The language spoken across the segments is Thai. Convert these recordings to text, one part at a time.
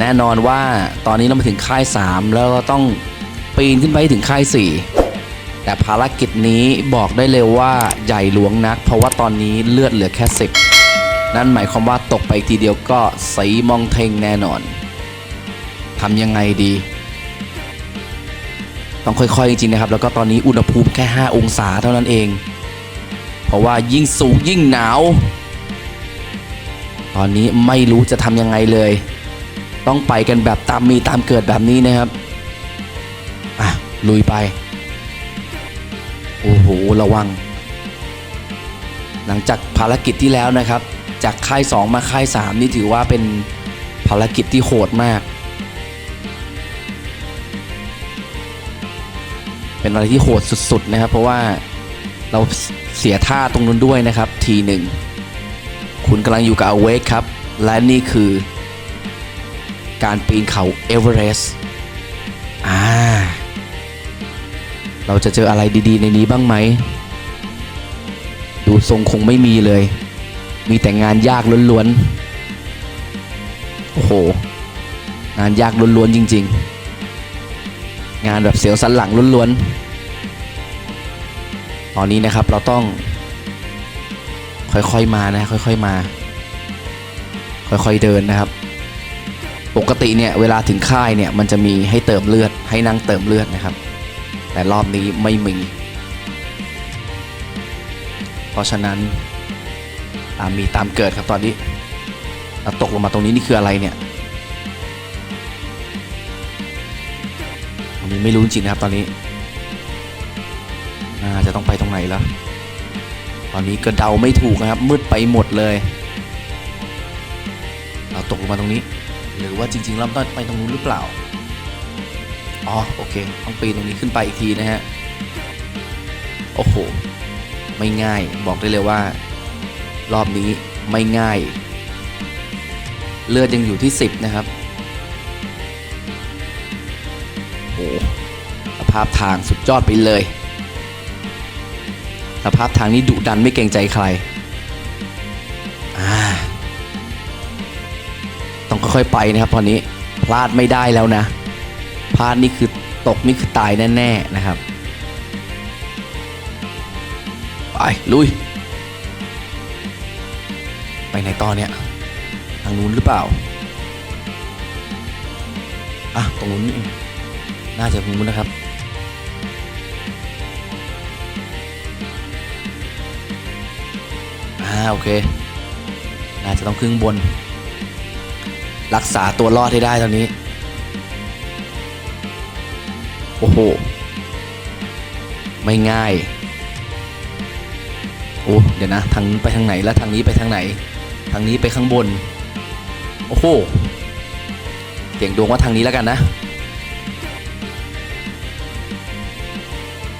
แน่นอนว่าตอนนี้เรามาถึงค่าย 3 แล้วเราต้องปีนขึ้นไปถึงค่าย 4 แต่ภารกิจนี้บอกได้เลยว่าใหญ่หลวงนัก เพราะว่าตอนนี้เลือดเหลือแค่ 10 นั่นหมายความว่าตกไปทีเดียวก็สีมองเทงแน่นอนทำยังไงดี ต้องค่อยๆจริงๆนะครับ แล้วก็ตอนนี้อุณหภูมิแค่ 5 องศาเท่านั้นเอง เพราะว่ายิ่งสูงยิ่งหนาว ตอนนี้ไม่รู้จะทำยังไงเลย ต้องไปกันแบบตามมีตามเกิดแบบนี้นะครับอะลุยไป โอ้โห ระวัง หลังจากภารกิจที่แล้วนะครับ จากค่าย 2 มาค่าย 3 นี่ถือว่าเป็นภารกิจที่โหดมาก เป็นอะไรที่โหดสุดๆนะครับ เพราะว่าเราเสียท่าตรงนู้นด้วยนะครับทีหนึ่งคุณกำลังอยู่กับอเวกครับ และนี่คือ การปีนเขาเอเวอเรสต์อ่า เราจะเจออะไรดีๆในนี้บ้างไหม ดูทรงคงไม่มีเลย มีแต่งานยากล้วนๆ โอ้โห งานยากล้วนๆจริง ๆ งานแบบเสียวสันหลังล้วนๆ ตอนนี้นะครับเราต้อง ค่อยๆมานะ ค่อยๆมา ค่อยๆเดินนะครับ ปกติเนี่ยเวลาถึงค่ายเนี่ยมันจะมีให้เติมเลือดให้นั่งเติมเลือดนะครับ แต่รอบนี้ไม่มี เพราะฉะนั้นตามมีตามเกิดครับตอนนี้ตกลงมาตรงนี้นี่คืออะไรเนี่ยอันนี้ไม่รู้จริงนะครับตอนนี้น่าจะต้องไปตรงไหนแล้ว ตอนนี้ก็เดาไม่ถูกนะครับมืดไปหมดเลย เราตกลงมาตรงนี้ หรือว่าจริงๆเราต้องไปตรงนู้นหรือเปล่า อ๋อโอเคต้องปีนตรงนี้ขึ้นไปอีกทีนะฮะ โอ้โห ไม่ง่ายบอกได้เลยว่า รอบนี้ไม่ง่าย เลือดยังอยู่ที่ 10 นะครับโอ้สภาพทางสุดยอดไปเลย สภาพทางนี้ดุดันไม่เกรงใจใคร ต้องค่อยๆไปนะครับ ตอนนี้พลาดไม่ได้แล้วนะ พลาดนี่คือตกนี่คือตายแน่ๆนะครับ ไปลุย ไปไหนต่อเนี่ย ทางนู้นหรือเปล่า อะตรงนู้นนี่น่าจะตรงนู้นนะครับอ่าโอเค น่าจะต้องขึ้นบน รักษาตัวรอดให้ได้ตอนนี้ โอ้โห ไม่ง่าย โอ้ เดี๋ยวนะ ทางไปทางไหนแล้วทางนี้ไปทางไหน ทางนี้ไปข้างบน โอ้โหเสี่ยงดวงว่าทางนี้แล้วกันนะ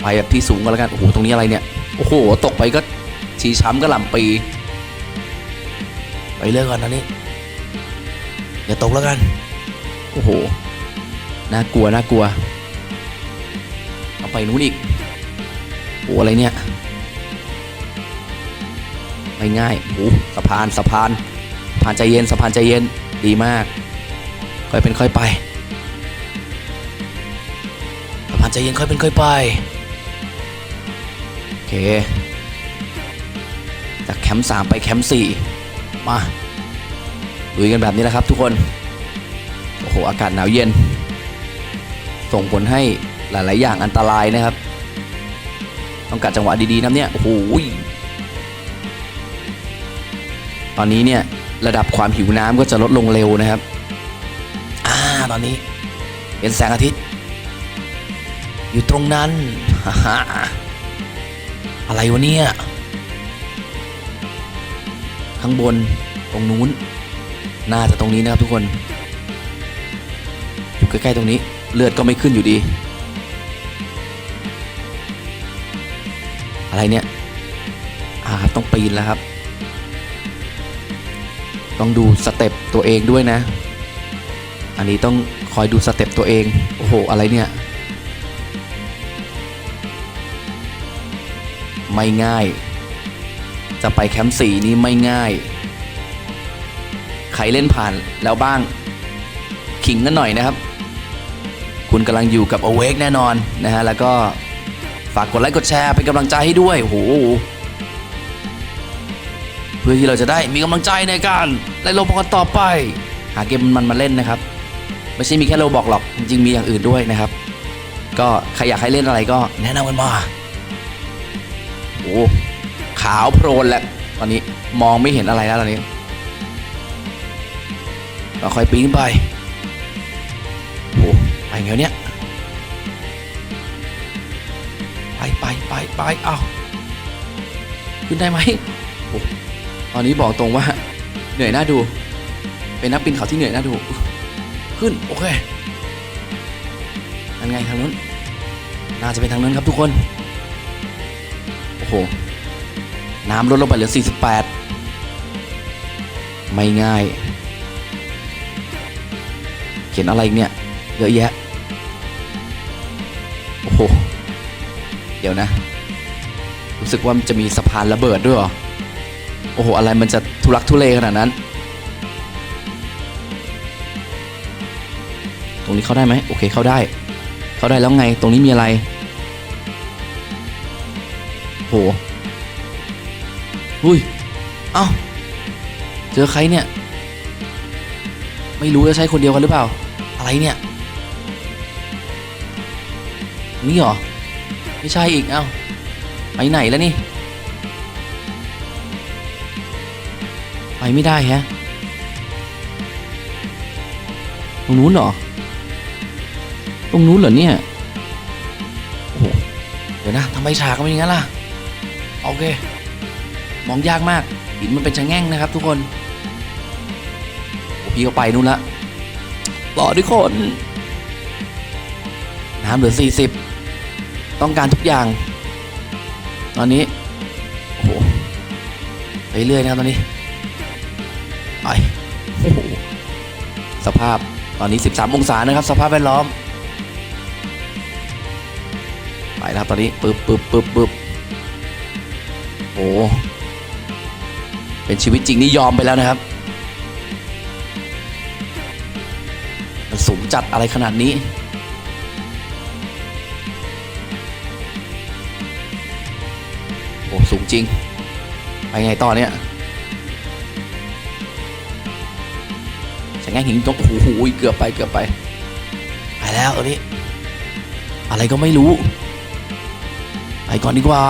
ไปแบบที่สูงก็แล้วกัน โอ้โห ตรงนี้อะไรเนี่ย โอ้โห ตกไปก็ชีช้ำก็หล่ำปี ไปเลิกก่อนนะนี่ อย่าตกแล้วกัน โอ้โห น่ากลัว น่ากลัว เอาไปนู้นอีก โอ้อะไรเนี่ย ไม่ง่ายโอ้สะพาน สะพานสะพานใจเย็น สะพานใจเย็น ดีมาก ค่อยเป็นค่อยไป สะพานใจเย็นค่อยเป็นค่อยไป โอเค จากแคมป์สามไปแคมป์สี่มา ลุยกันแบบนี้แหละครับทุกคน โอ้โห อากาศหนาวเย็น ส่งผลให้หลาย ๆ อย่างอันตรายนะครับ ต้องการจังหวะดี ๆนะเนี่ย โอ้โห ตอนนี้เนี่ยระดับความหิวน้ำก็จะลดลงเร็วนะครับ อ่า ตอนนี้ เป็นแสงอาทิตย์ อยู่ตรงนั้น อะไรวะเนี่ย ข้างบนตรงนู้น น่าจะตรงนี้นะครับทุกคน อยู่ใกล้ๆตรงนี้ เลือดก็ไม่ขึ้นอยู่ดี อะไรเนี่ย อ่าครับต้องปีนแล้วครับ ต้องดูสเต็ปตัวเองด้วยนะ อันนี้ต้องคอยดูสเต็ปตัวเอง โอ้โห อะไรเนี่ย ไม่ง่าย จะไปแคมป์สี่นี้ไม่ง่าย ใครเล่นผ่านแล้วบ้าง ขิงกันหน่อยนะครับ คุณกำลังอยู่กับ Awake แน่นอนนะฮะ แล้วก็ฝากกดไลค์กดแชร์เป็นกำลังใจให้ด้วยโอ้โหเพื่อที่เราจะได้มีกำลังใจในการไล่ลบกันต่อไป หาเกมมันมาเล่นนะครับ ไม่ใช่มีแค่โลบอกหรอก จริงๆมีอย่างอื่นด้วยนะครับ ก็ใครอยากให้เล่นอะไรก็แนะนำกันมาโอ้ขาวโพลนแล้วตอนนี้มองไม่เห็นอะไรแล้วตอนนี้ เราค่อยปีนขึ้นไปโอ้ไปไงเนี่ยไปไปไปไปเอ้าขึ้นได้ไหมโอ้ตอนนี้บอกตรงว่า เหนื่อยน่าดู เป็นนักปีนเขาที่เหนื่อยน่าดู ขึ้นโอเคนั่นไงทางนู้นน่าจะเป็นทางนั้นครับทุกคน โอ้โห น้ำลดลงไปเหลือ 48 ไม่ง่าย ขียนอะไรเนี่ย เยอะแยะ โอ้โห เดี๋ยวนะ รู้สึกว่ามันจะมีสะพานระเบิดด้วยหรอ โอ้โห อะไรมันจะทุลักทุเลขนาดนั้น ตรงนี้เข้าได้ไหมโอเคเข้าได้ เข้าได้แล้วไง ตรงนี้มีอะไร โหอุ้ย เอ้า เจอใครเนี่ย ไม่รู้จะใช่คนเดียวกันหรือเปล่า อะไรเนี่ย นี่เหรอ ไม่ใช่อีก เอ้า ไปไหนแล้วนี่ ไปไม่ได้แฮะ ตรงนู้นเหรอ ตรงนู้นเหรอเนี่ย โอ้โห เดี๋ยวนะทำไมฉากมันเป็นอย่างนั้นล่ะ โอเค มองยากมากหินมันเป็นชะแง่งนะครับทุกคนโอ้พี่ก็ไปนู่นละ รอทุกคน น้ำเหลือ 40 ต้องการทุกอย่าง ตอนนี้ โอ้โหไปเรื่อยนะครับตอนนี้ไปโอ้โหสภาพตอนนี้ 13 องศานะครับ สภาพแวดล้อม ไปแล้วตอนนี้ปึ๊บปึ๊บปึ๊บปึ๊บโอ้เป็นชีวิตจริงนี่ยอมไปแล้วนะครับ จัดอะไรขนาดนี้ โอ้สูงจริง ไปไงต่อเนี่ยจะแง่งหินตรงโอ้โหเกือบไปเกือบไป ไปแล้วตอนนี้ อะไรก็ไม่รู้ ไปก่อนดีกว่า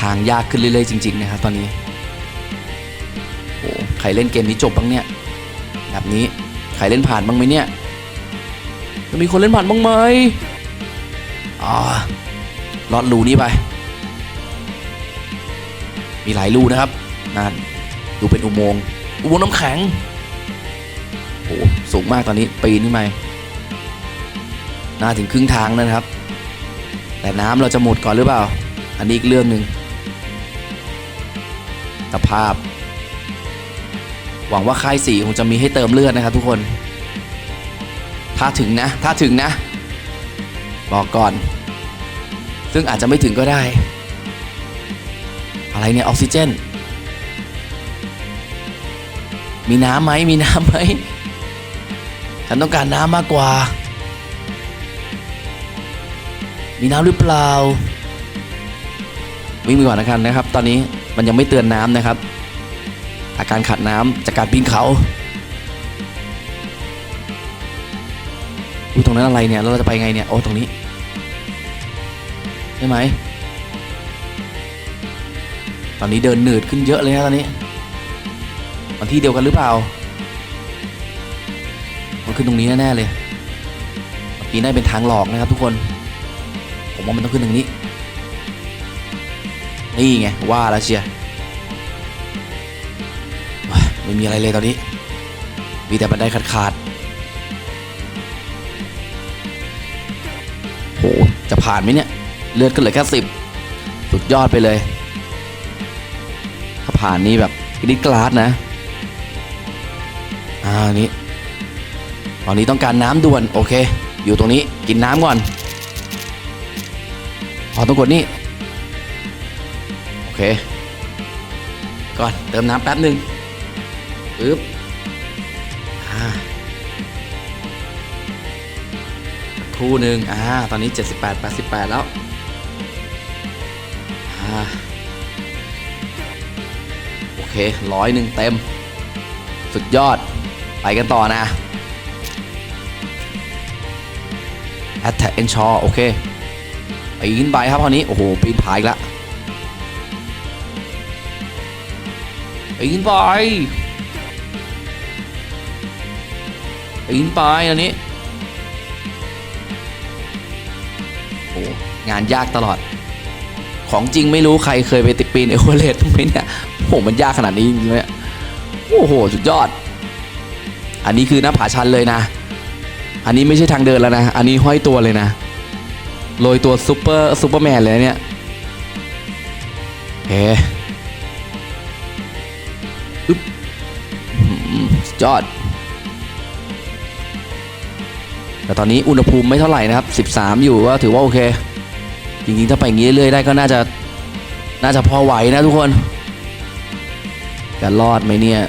ทางยากขึ้นเรื่อยๆจริง ๆ นะครับตอนนี้โอ้ใครเล่นเกมนี้จบบ้างเนี่ย แบบนี้ใครเล่นผ่านบ้างไหมเนี่ยจะมีคนเล่นผ่านบ้างไหมอ๋อลอดรูนี้ไป มีหลายรูนะครับนั่นดูเป็นอุโมงค์อุโมงค์น้ำแข็งโอ้สูงมากตอนนี้ปีนขึ้นไปน่าถึงครึ่งทางนะครับ แต่น้ำเราจะหมดก่อนหรือเปล่า อันนี้อีกเรื่องหนึ่งสภาพ หวังว่าค่ายสีคงจะมีให้เติมเลือดนะครับทุกคน ถ้าถึงนะ ถ้าถึงนะ บอกก่อน ซึ่งอาจจะไม่ถึงก็ได้ อะไรเนี่ย ออกซิเจน มีน้ำไหมมีน้ำไหมฉันต้องการน้ำมากกว่า มีน้ำหรือเปล่าวิ่งไปก่อนนะครับนะครับ ตอนนี้มันยังไม่เตือนน้ำนะครับ อาการขาดน้ำจากการปีนเขาอุ้ยตรงนั้นอะไรเนี่ยแล้วเราจะไปไงเนี่ยโอ้ตรงนี้ใช่ไหมตอนนี้เดินหนืดขึ้นเยอะเลยนะตอนนี้มันที่เดียวกันหรือเปล่ามันขึ้นตรงนี้แน่ๆเลยเมื่อกี้น่าจะเป็นทางหลอกนะครับทุกคน ผมว่ามันต้องขึ้นทางนี้นี่ไงว่าแล้วเชียร์ว้าย ไม่มีอะไรเลยตอนนี้ มีแต่บันไดขาดขาดโหจะผ่านไหมเนี่ย เลือดก็เหลือแค่สิบสุดยอดไปเลย ถ้าผ่านนี่แบบกริดกราดนะอ่านี้ตอนนี้ต้องการน้ำด่วน โอเค อยู่ตรงนี้กินน้ำก่อนพอต้องกดนี่ โอเค ก่อนเติมน้ำแป๊บหนึ่ง ปึ๊บอ่าคู่หนึ่งอ่า ตอนนี้ 78 88 แล้วอ่าโอเคร้อยหนึ่งเต็ม สุดยอด ไปกันต่อนะ Attack and Shaw โอเคปีนไปครับคราวนี้ โอ้โห ปีนผาอีกแล้วปีนไป ปีนไปอันนี้โอ้งานยากตลอด ของจริงไม่รู้ใครเคยไปติดปีนเอเวอเรสต์ไหมเนี่ยโอ้โหมันยากขนาดนี้จริงๆเนี่ยโอ้โหสุดยอด อันนี้คือหน้าผาชันเลยนะ อันนี้ไม่ใช่ทางเดินแล้วนะ อันนี้ห้อยตัวเลยนะโรยตัวซุปเปอร์ซุปเปอร์แมนเลยเนี่ยเฮ้อึ๊บอื้อด แต่ตอนนี้อุณหภูมิไม่เท่าไหร่นะครับ 13 อยู่ก็ถือว่าโอเค จริงๆ ถ้าไปอย่างนี้เรื่อยๆได้ก็น่าจะน่าจะพอไหวนะทุกคน จะรอดไหมเนี่ย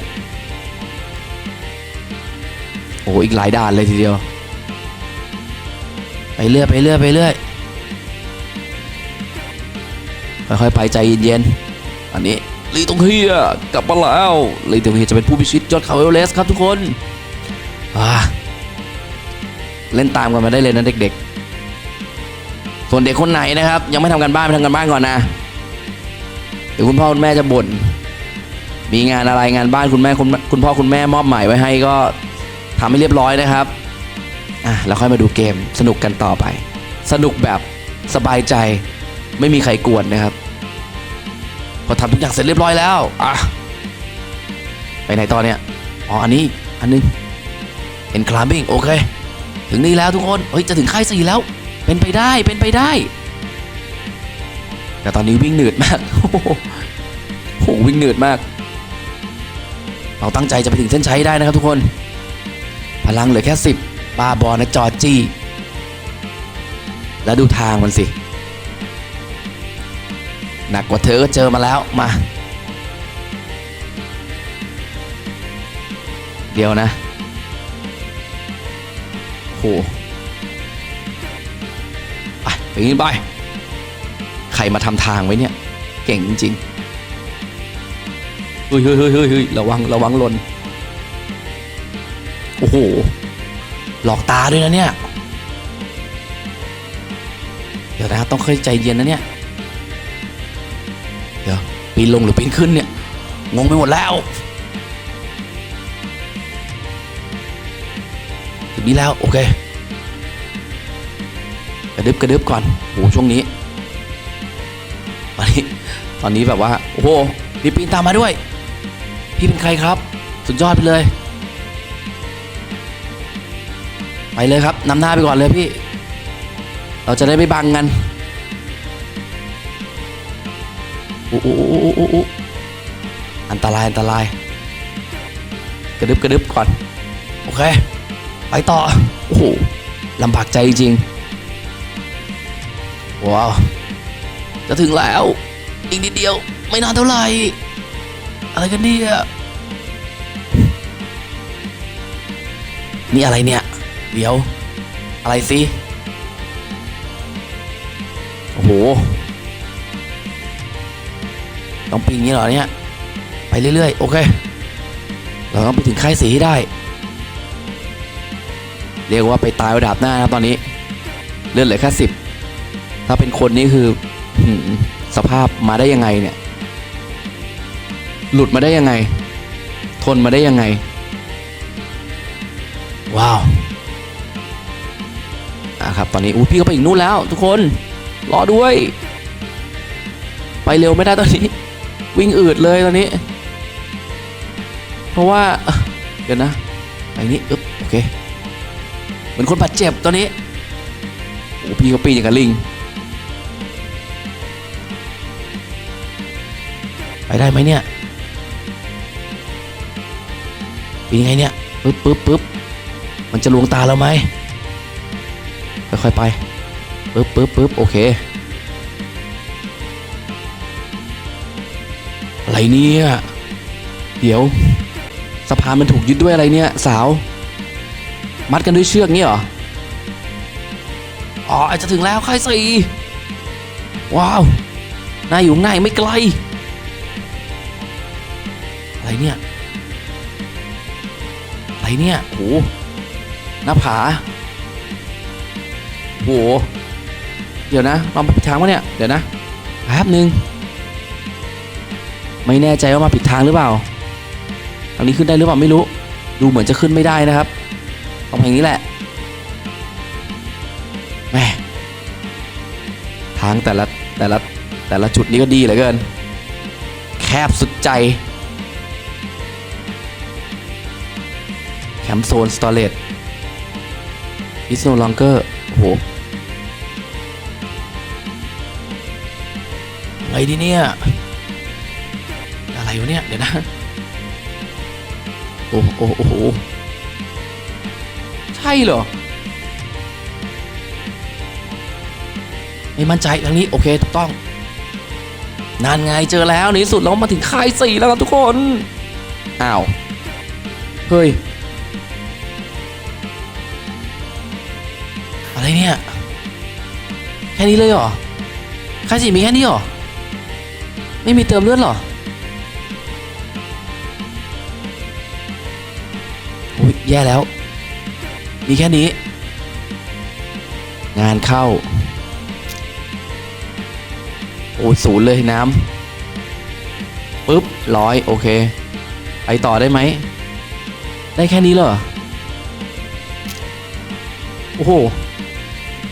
โอ้โหอีกหลายด่านเลยทีเดียว ไปเรื่อยไปเรื่อยไปเรื่อยค่อยๆไปใจเย็นๆ อันนี้ลีตงเฮียกลับมาแล้วลีตงเฮียจะเป็นผู้พิชิตยอดเขาเอเวอเรสต์ครับทุกคน อ่า เล่นตามกันมาได้เลยนะเด็กๆ ส่วนเด็กคนไหนนะครับ ยังไม่ทำกันบ้านไปทำกันบ้านก่อนนะเดี๋ยวคุณพ่อคุณแม่จะบ่นมีงานอะไรงานบ้านคุณแม่คุณคุณพ่อคุณแม่มอบหมายไว้ให้ก็ทำให้เรียบร้อยนะครับอะแล้วค่อยมาดูเกมสนุกกันต่อไป สนุกแบบสบายใจ ไม่มีใครกวนนะครับ พอทำทุกอย่างเสร็จเรียบร้อยแล้วอะไปไหนต่อเนี่ยอ๋ออันนี้อันนึงเอ็นคลามบิ้งโอเค ถึงนี่แล้วทุกคน เฮ้ย จะถึงค่ายสี่แล้ว เป็นไปได้ เป็นไปได้ แต่ตอนนี้วิ่งหนืดมากโอ้โหวิ่งหนืดมาก เราตั้งใจจะไปถึงเส้นชัยได้นะครับทุกคน พลังเหลือแค่สิบบาบอนะจอจี้ แล้วดูทางมันสิ หนักกว่าเธอก็เจอมาแล้ว มา เดี๋ยวนะ โหไปไปกินไป ใครมาทำทางไว้เนี่ย เก่งจริงๆเฮ้ยเฮ้ยเฮ้ยเฮ้ยเฮ้ยระวังระวังหล่นโอ้โห หลอกตาด้วยนะเนี่ย เดี๋ยวนะต้องค่อยใจเย็นนะเนี่ย เดี๋ยวปีนลงหรือปีนขึ้นเนี่ย งงไปหมดแล้ว ถึงนี้แล้วโอเคกระดึบกระดึบก่อนโหช่วงนี้ตอนนี้ตอนนี้แบบว่าโอ้โหมีปีนตามมาด้วย พี่เป็นใครครับ สุดยอดไปเลย ไปเลยครับนำหน้าไปก่อนเลยพี่ เราจะได้ไม่บังกันอู้อู้อู้อู้อู้อู้อันตรายอันตราย กระดึบกระดึบก่อน โอเค ไปต่อ โอ้โหลำบากใจจริงๆว้าว จะถึงแล้ว อีกนิดเดียว ไม่นานเท่าไหร่ อะไรกันเนี่ย นี่อะไรเนี่ย เดี๋ยว อะไรสิ โอ้โห ต้องปีนอย่างนี้เหรอเนี่ย ไปเรื่อยๆ โอเค เราต้องไปถึงค่ายสีให้ได้ เรียกว่าไปตายระดับหน้าครับตอนนี้ เลือดเหลือแค่สิบถ้าเป็นคนนี่คือสภาพมาได้ยังไงเนี่ย หลุดมาได้ยังไง ทนมาได้ยังไง ว้าวอะครับตอนนี้อู้พี่ก็ไปอีกนู่นแล้ว ทุกคนรอด้วย ไปเร็วไม่ได้ตอนนี้ วิ่งอืดเลยตอนนี้ เพราะว่าเดี๋ยวนะไปนี้อึ๊บโอเค เหมือนคนบาดเจ็บตอนนี้โอ้พี่เขาปีนอย่างกับลิง ไปได้ไหมเนี่ยปีนยังไงเนี่ยปึ๊บปึ๊บปึ๊บมันจะลวงตาเราไหมค่อยๆไปปึ๊บปึ๊บปึ๊บโอเคอะไรเนี่ย เดี๋ยวสะพานมันถูกยึดด้วยอะไรเนี่ย สาว มัดกันด้วยเชือกงี้เหรอ อ๋ออาจจะถึงแล้วค่ายสี่ว้าว นายอยู่ข้างในไม่ไกล อะไรเนี่ย อะไรเนี่ยโหหน้าผาโหเดี๋ยวนะลองไปผิดทางวะเนี่ย เดี๋ยวนะแป๊บหนึ่งไม่แน่ใจว่ามาผิดทางหรือเปล่า ทางนี้ขึ้นได้หรือเปล่าไม่รู้ ดูเหมือนจะขึ้นไม่ได้นะครับ ต้องเพลงนี้แหละแม่ทางแต่ละแต่ละแต่ละจุดนี้ก็ดีเหลือเกิน แคบสุดใจ แคมป์โซนสตอเรจ is no longer โอ้โหไงดีเนี่ย อะไรอยู่เนี่ย เดี๋ยวนะ โอ้โอ้โอ้โห ช่เหรอไม่มั่นใจทางนี้โอเคถูกต้องนานไงเจอแล้วในที่สุดเรามาถึงค่ายสี่แล้วครับทุกคนอ้าวเฮ้ยอะไรเนี่ยแค่นี้เลยเหรอค่ายสี่มีแค่นี้เหรอไม่มีเติมเลือดเหรอโอ้ยแย่แล้ว มีแค่นี้ งานเข้า โอ้ศูนย์เลยน้ำปุ๊บร้อยโอเค ไปต่อได้ไหม ได้แค่นี้เหรอ โอ้โห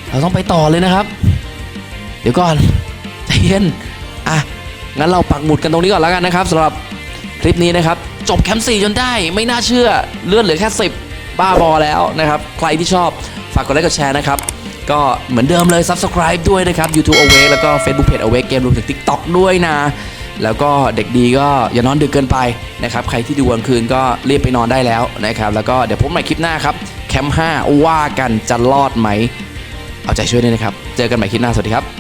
เราต้องไปต่อเลยนะครับ เดี๋ยวก่อนใจเย็นอะ งั้นเราปักหมุดกันตรงนี้ก่อนแล้วกันนะครับสำหรับคลิปนี้นะครับ จบแคมป์4จนได้ไม่น่าเชื่อเลื่อนเหลือแค่10บ้ บ้าบอแล้วนะครับ ใครที่ชอบฝากกดไลค์กดแชร์นะครับ ก็เหมือนเดิมเลย Subscribe ด้วยนะครับ YouTube Awake แล้วก็ Facebook Page Awake เกมรวมถึง TikTok ด้วยนะ แล้วก็เด็กดีก็อย่านอนดึกเกินไปนะครับ ใครที่ดูกลางคืนก็รีบไปนอนได้แล้วนะครับ แล้วก็เดี๋ยวพบใหม่คลิปหน้าครับแคมป์5ว่ากันจะรอดไหม เอาใจช่วยด้วยนะครับ เจอกันใหม่คลิปหน้า สวัสดีครับ